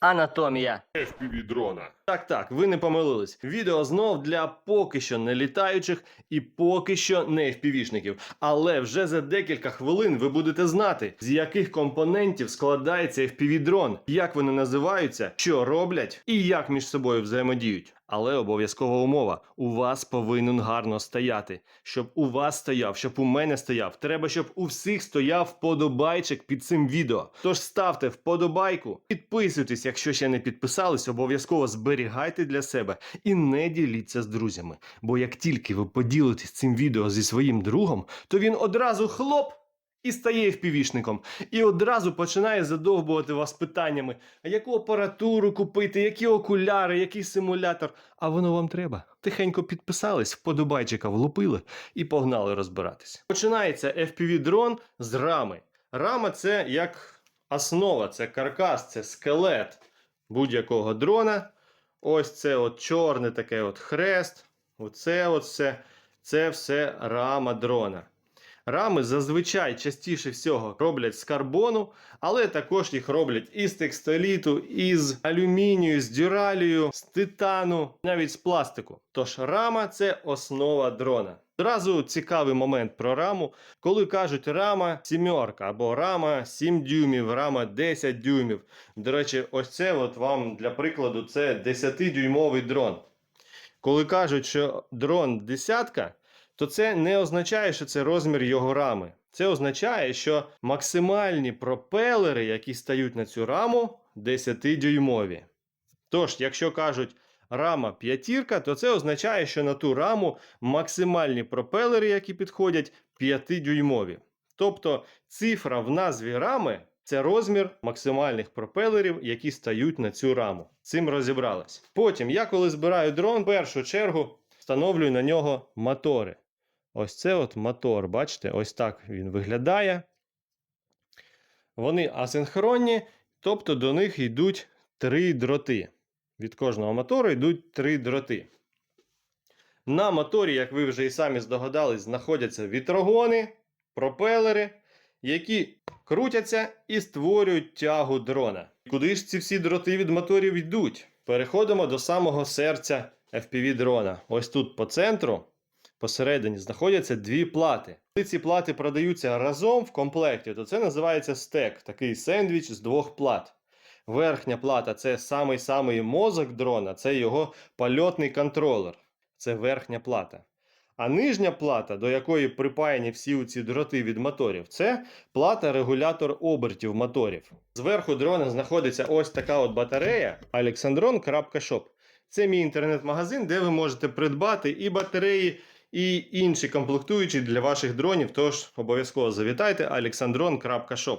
Анатомія. FPV дрона. Так, так, ви не помилились. Відео знов для поки що не літаючих і поки що не FPV-шників. Але вже за декілька хвилин ви будете знати, з яких компонентів складається FPV-дрон, як вони називаються, що роблять і як між собою взаємодіють. Але обов'язкова умова: у вас повинен гарно стояти. Щоб у вас стояв, щоб у мене стояв. Треба, щоб у всіх стояв вподобайчик під цим відео. Тож ставте вподобайку, підписуйтесь, якщо ще не підписались, обов'язково зберігайте для себе і не діліться з друзями. Бо як тільки ви поділитесь цим відео зі своїм другом, то він одразу хлоп. І стає впівішником. І одразу починає задовбувати вас питаннями: яку апаратуру купити, які окуляри, який симулятор. А воно вам треба. Тихенько підписались, вподобайчика влупили і погнали розбиратись. Починається FPV-дрон з рами. Рама це як основа, це каркас, це скелет будь-якого дрона. Ось це от чорне таке от хрест. Оце от все. Це все рама дрона. Рами зазвичай частіше всього роблять з карбону, але також їх роблять із текстоліту, із алюмінію, з дюралію, з титану, навіть з пластику. Тож рама це основа дрона. Одразу цікавий момент про раму, коли кажуть рама сімерка або рама 7 дюймів, рама 10 дюймів. До речі, ось це от вам для прикладу це 10-дюймовий дрон. Коли кажуть, що дрон десятка, то це не означає, що це розмір його рами. Це означає, що максимальні пропелери, які стають на цю раму, 10-дюймові. Тож, якщо кажуть рама п'ятірка, то це означає, що на ту раму максимальні пропелери, які підходять, 5-дюймові. Тобто цифра в назві рами це розмір максимальних пропелерів, які стають на цю раму. Цим розібрались. Потім, я коли збираю дрон, в першу чергу встановлюю на нього мотори. Ось це от мотор, бачите, ось так він виглядає. Вони асинхронні, тобто до них йдуть три дроти. Від кожного мотору йдуть три дроти. На моторі, як ви вже і самі здогадались, знаходяться вітрогони, пропелери, які крутяться і створюють тягу дрона. Куди ж ці всі дроти від моторів йдуть? Переходимо до самого серця FPV дрона. Ось тут по центру, посередині, знаходяться дві плати. Коли ці плати продаються разом в комплекті, то це називається стек, такий сендвіч з двох плат. Верхня плата це самий-самий мозок дрона, це його польотний контролер. Це верхня плата. А нижня плата, до якої припаяні всі ці дроти від моторів, це плата-регулятор обертів моторів. Зверху дрона знаходиться ось така от батарея alexandron.shop. Це мій інтернет-магазин, де ви можете придбати і батареї, і інші комплектуючі для ваших дронів. Тож обов'язково завітайте alexandron.shop.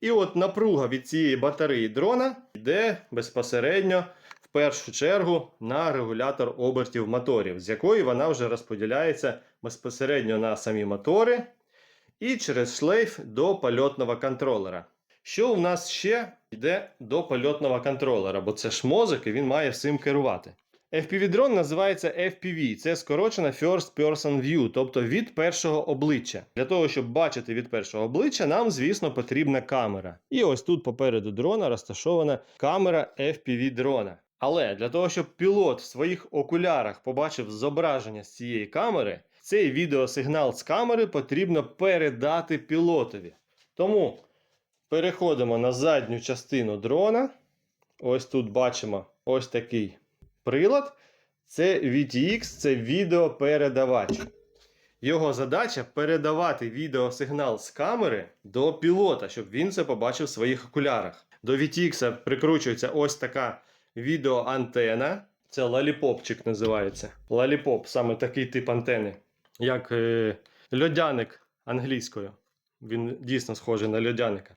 І от напруга від цієї батареї дрона йде безпосередньо в першу чергу на регулятор обертів моторів, з якої вона вже розподіляється безпосередньо на самі мотори і через шлейф до польотного контролера. Що у нас ще йде до польотного контролера, бо це ж мозок і він має всім керувати. FPV-дрон називається FPV, це скорочена First Person View, тобто від першого обличчя. Для того, щоб бачити від першого обличчя, нам, звісно, потрібна камера. І ось тут попереду дрона розташована камера FPV дрона. Але для того, щоб пілот в своїх окулярах побачив зображення з цієї камери, цей відеосигнал з камери потрібно передати пілотові. Тому переходимо на задню частину дрона. Ось тут бачимо ось такий прилад. Це VTX, це відеопередавач. Його задача передавати відеосигнал з камери до пілота, щоб він це побачив в своїх окулярах. До VTX прикручується ось така відеоантена. Це лаліпопчик називається. Лаліпоп, саме такий тип антени, як е, льодяник англійською. Він дійсно схожий на льодяника.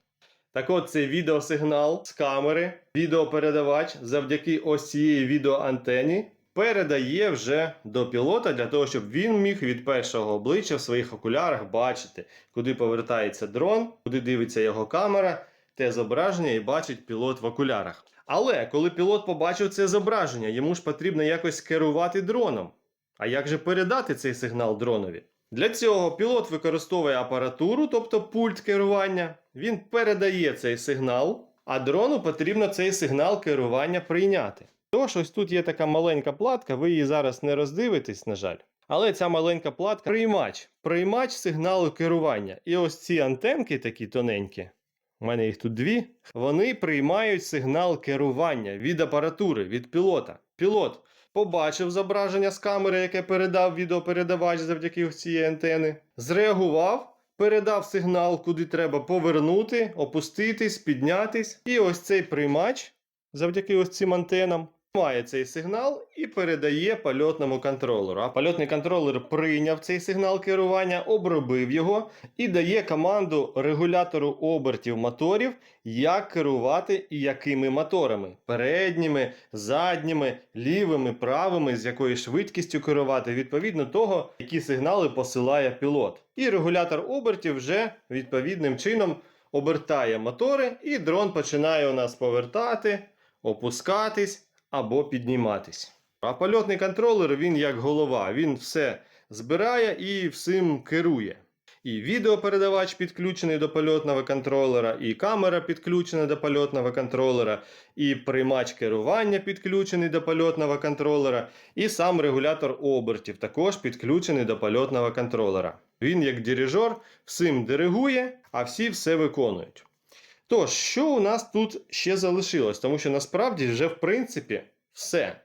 Так от цей відеосигнал з камери, відеопередавач завдяки ось цієї відеоантені передає вже до пілота для того, щоб він міг від першого обличчя в своїх окулярах бачити, куди повертається дрон, куди дивиться його камера, те зображення і бачить пілот в окулярах. Але коли пілот побачив це зображення, йому ж потрібно якось керувати дроном. А як же передати цей сигнал дронові? Для цього пілот використовує апаратуру, тобто пульт керування. Він передає цей сигнал А дрону потрібно цей сигнал керування прийняти. Тож ось тут є така маленька платка, ви її зараз не роздивитесь, на жаль. Але ця маленька платка приймач, приймач сигналу керування. І ось ці антенки такі тоненькі, у мене їх тут дві, вони приймають сигнал керування від апаратури, від пілота. Пілот побачив зображення з камери, яке передав відеопередавач завдяки цієї антени, зреагував, передав сигнал, куди треба повернути, опуститись, піднятись. І ось цей приймач, завдяки ось цим антенам, має цей сигнал і передає польотному контролеру. А польотний контролер прийняв цей сигнал керування, обробив його і дає команду регулятору обертів моторів, як керувати і якими моторами: передніми, задніми, лівими, правими, з якою швидкістю керувати, відповідно того, які сигнали посилає пілот. І регулятор обертів вже відповідним чином обертає мотори, і дрон починає у нас повертати, опускатись або підніматись. А польотний контролер він як голова, він все збирає і всім керує. І відеопередавач підключений до польотного контролера, і камера підключена до польотного контролера, і приймач керування підключений до польотного контролера, і сам регулятор обертів також підключений до польотного контролера. Він, як дирижер, всім диригує, а всі все виконують. Тож, що у нас тут ще залишилось? Тому що насправді вже в принципі все.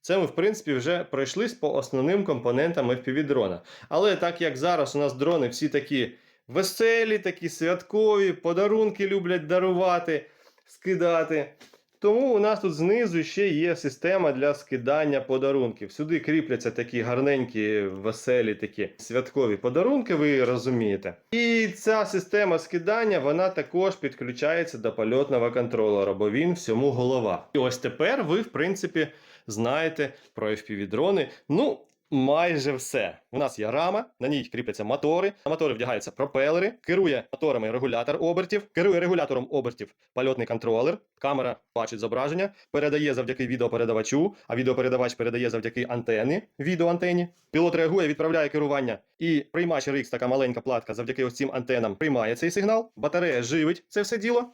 Це ми, в принципі, вже пройшлись по основним компонентам FPV-дрона. Але так як зараз у нас дрони всі такі веселі, такі святкові, подарунки люблять дарувати, скидати. Тому у нас тут знизу ще є система для скидання подарунків. Сюди кріпляться такі гарненькі, веселі, такі святкові подарунки, ви розумієте. І ця система скидання вона також підключається до польотного контролера, бо він всьому голова. І ось тепер ви, в принципі, знаєте про FPV-дрони. Ну, майже все. У нас є рама, на ній кріпляться мотори, на мотори вдягаються пропелери, керує моторами регулятор обертів, керує регулятором обертів польотний контролер, камера бачить зображення, передає завдяки відеопередавачу, а відеопередавач передає завдяки антені, відеоантені. Пілот реагує, відправляє керування, і приймач RX, така маленька платка, завдяки ось цим антенам приймає цей сигнал, батарея живить це все діло,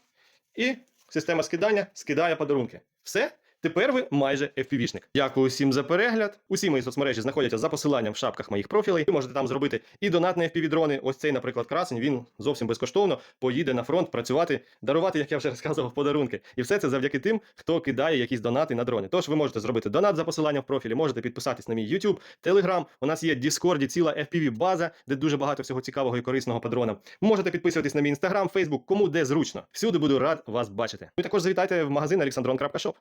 і система скидання скидає подарунки. Все. Тепер ви майже FPV-шник. Дякую всім за перегляд. Усі мої соцмережі знаходяться за посиланням в шапках моїх профілей. Ви можете там зробити і донат на FPV-дрони. Ось цей, наприклад, красень. Він зовсім безкоштовно поїде на фронт працювати, дарувати, як я вже розказував, подарунки. І все це завдяки тим, хто кидає якісь донати на дрони. Тож ви можете зробити донат за посиланням в профілі, можете підписатись на мій YouTube, Telegram. У нас є Discord ціла FPV-база, де дуже багато всього цікавого і корисного по дронам. Можете підписуватись на мій Instagram, Facebook, кому де зручно. Всюди буду рад вас бачити. Ви також завітайте в магазин alexandron.shop.